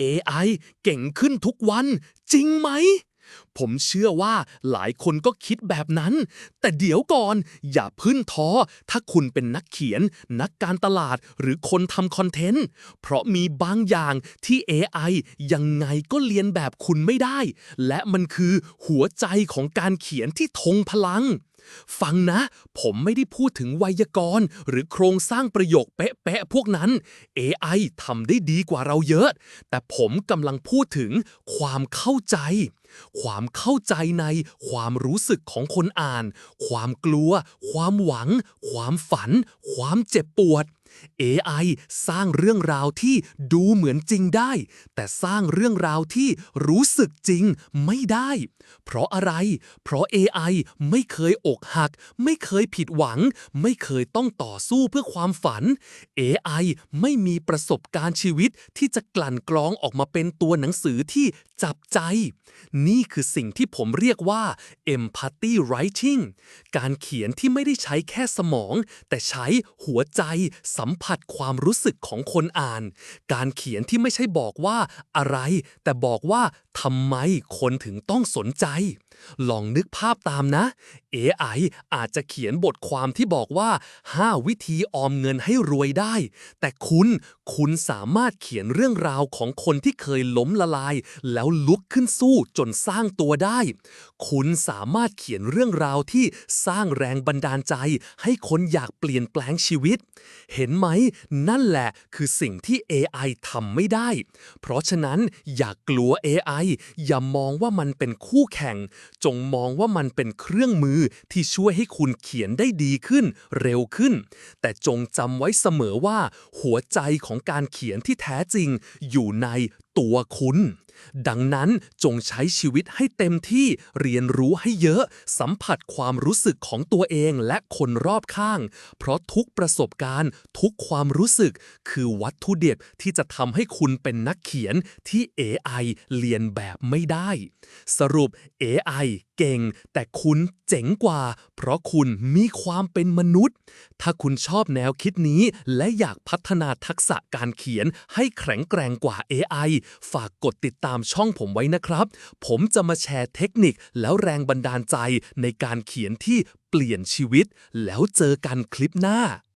AI เก่งขึ้นทุกวัน จริงไหม ผมเชื่อว่าหลายคนก็คิดแบบนั้น แต่เดี๋ยวก่อน อย่าพึ่งท้อ ถ้าคุณเป็นนักเขียน นักการตลาดหรือคนทำคอนเทนต์ เพราะมีบางอย่างที่ AI ยังไงก็เรียนแบบคุณไม่ได้ และมันคือหัวใจของการเขียนที่ทงพลัง ฟังนะ ผมไม่ได้พูดถึงไวยากรณ์ หรือโครงสร้างประโยคเป๊ะๆพวกนั้น AI ทำได้ดีกว่าเราเยอะ แต่ผมกำลังพูดถึงความเข้าใจ ความเข้าใจในความรู้สึกของคนอ่าน ความกลัว ความหวัง ความฝัน ความเจ็บปวด AI สร้างเรื่องราวที่ดูเหมือนจริงได้ แต่สร้างเรื่องราวที่รู้สึกจริงไม่ได้ เพราะอะไร เพราะ AI ไม่เคยอกหัก ไม่เคยผิดหวัง ไม่เคยต้องต่อสู้เพื่อความฝัน AI ไม่มีประสบการณ์ชีวิตที่จะกลั่นกรองออกมาเป็นตัวหนังสือที่จับใจ นี่คือสิ่งที่ผมเรียกว่า empathy writing การเขียนที่ไม่ได้ใช้แค่สมอง แต่ใช้หัวใจสัมัมผัสความรู้สึกของคนอ่าน การเขียนที่ไม่ใช่บอกว่าอะไร แต่บอกว่าทำไมคนถึงต้องสนใจ ลองนึกภาพตามนะ AI อาจจะเขียนบทความที่บอกว่า 5 วิธีออมเงินให้รวยได้ แต่คุณ คุณสามารถเขียนเรื่องราวของคนที่เคยล้มละลาย แล้วลุกขึ้นสู้จนสร้างตัวได้ คุณสามารถเขียนเรื่องราวที่สร้างแรงบันดาลใจ ให้คนอยากเปลี่ยนแปลงชีวิต เห็นไหม นั่นแหละคือสิ่งที่ AI ทำไม่ได้ เพราะฉะนั้นอย่ากลัว AI อย่ามองว่ามันเป็นคู่แข่งจงมองว่ามันเป็นเครื่องมือที่ช่วยให้คุณเขียนได้ดีขึ้น เร็วขึ้น แต่จงจำไว้เสมอว่า หัวใจของการเขียนที่แท้จริงอยู่ในตัวคุณ ดังนั้นจงใช้ชีวิตให้เต็มที่เรียนรู้ให้เยอะ สัมผัสความรู้สึกของตัวเองและคนรอบข้าง เพราะทุกประสบการณ์ ทุกความรู้สึก คือวัตถุดิบที่จะทำให้คุณเป็นนักเขียนที่ AI เรียนแบบไม่ได้ สรุป AI เก่ง แต่คุณเจ๋งกว่า เพราะคุณมีความเป็นมนุษย์ ถ้าคุณชอบแนวคิดนี้ และอยากพัฒนาทักษะการเขียนให้แข็งแกร่งกว่า AI ฝากกดติดตามช่องผมไว้นะครับ ผมจะมาแชร์เทคนิคแล้วแรงบันดาลใจในการเขียนที่เปลี่ยนชีวิต แล้วเจอกันคลิปหน้า